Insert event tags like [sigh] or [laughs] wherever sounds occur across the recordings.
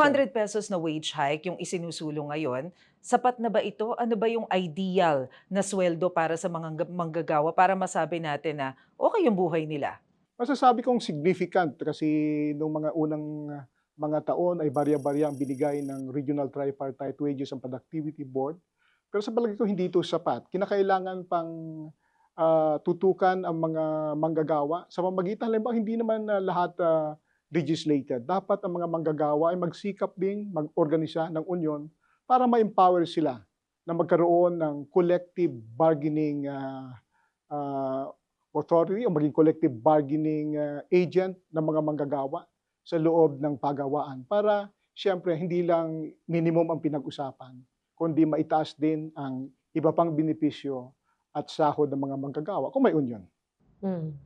200 pesos na wage hike yung isinusulong ngayon, sapat na ba ito? Ano ba yung ideal na sweldo para sa mga ga- manggagawa para masabi natin na okay yung buhay nila? Masasabi kong significant kasi nung mga unang uh, mga taon ay barya-barya ang binigay ng Regional Tripartite Wages and Productivity Board. Pero sa palagi ko hindi ito sapat. Kinakailangan pang ah, tutukan ang mga manggagawa sa pamamagitan halimbawa hindi naman na lahat ah, legislated. Dapat ang mga manggagawa ay magsikap ding mag-organisa ng union para ma-empower sila na magkaroon ng collective bargaining ah, ah, authority o maging collective bargaining uh, agent ng mga manggagawa sa loob ng pagawaan para siyempre hindi lang minimum ang pinag-usapan kundi maitaas din ang iba pang benepisyo at sahod ng mga manggagawa kung may union. Mm.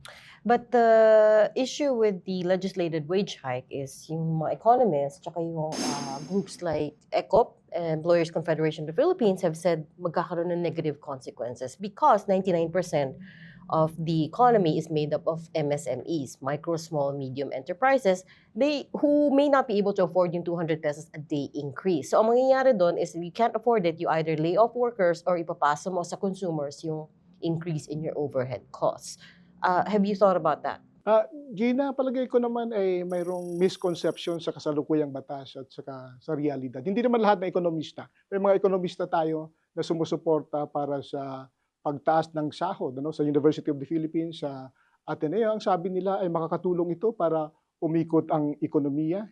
But the issue with the legislated wage hike is yung mga economists tsaka yung uh, groups like ECOP, Employers Confederation of the Philippines, have said magkakaroon ng negative consequences because 99% of the economy is made up of MSMEs, micro, small, medium enterprises, they who may not be able to afford yung 200 pesos a day increase. So ang mangyayari doon is if you can't afford it, you either lay off workers or ipapasa mo sa consumers yung increase in your overhead costs. Uh, have you thought about that? Ah, Gina, palagay ko naman ay mayroong misconception sa kasalukuyang batas at saka sa realidad. Hindi naman lahat na ekonomista. May mga ekonomista tayo na sumusuporta para sa pagtaas ng sahod ano, sa University of the Philippines, sa Ateneo. Ang sabi nila ay makakatulong ito para umikot ang ekonomiya.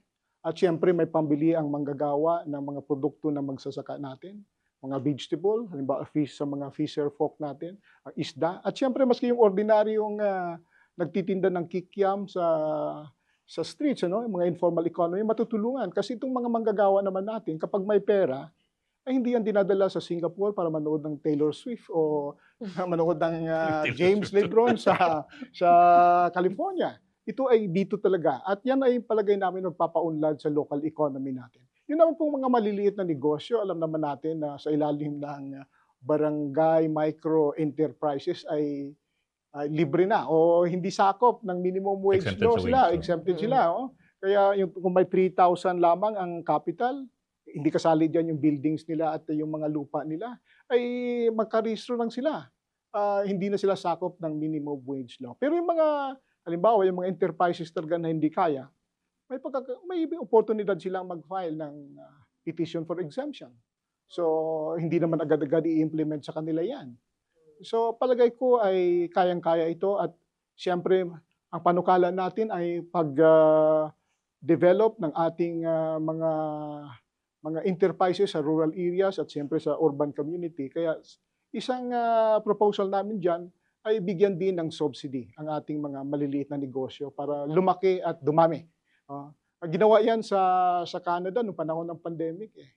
At siyempre may pambili ang manggagawa ng mga produkto na magsasaka natin. Mga vegetable, halimbawa fish sa mga fisher folk natin, ang isda. At siyempre maski yung ordinaryong ah, nagtitinda ng kikiam sa sa streets, ano, yung mga informal economy, matutulungan. Kasi itong mga manggagawa naman natin, kapag may pera, ay hindi yan dinadala sa Singapore para manood ng Taylor Swift o [laughs] manood ng [laughs] Taylor James. LeBron sa sa California. Ito ay dito talaga. At yan ay palagay namin magpapaunlad sa local economy natin. Yun naman pong mga maliliit na negosyo, alam naman natin na sa ilalim ng ah, barangay micro enterprises ay ah, libre na o hindi sakop ng minimum wage Exempted law sila, wage exempted Mm. sila. Oh. Kaya yung, kung may 3,000 lamang ang capital, hindi kasali dyan yung buildings nila at yung mga lupa nila, ay magkarehistro lang sila. Ah, hindi na sila sakop ng minimum wage law. Pero yung mga, halimbawa, yung mga enterprises talaga na hindi kaya, may, pagkaka- may oportunidad silang mag-file ng ah, petition for exemption. So, hindi naman agad-agad i-implement sa kanila yan. So, palagay ko ay kayang-kaya ito at siyempre, ang panukala natin ay pag-develop ng ating ah, mga mga enterprises sa rural areas at siyempre sa urban community. Kaya isang ah, proposal namin dyan ay bigyan din ng subsidy ang ating mga maliliit na negosyo para lumaki at dumami. Ah, ginawa yan sa sa Canada noong panahon ng pandemic eh.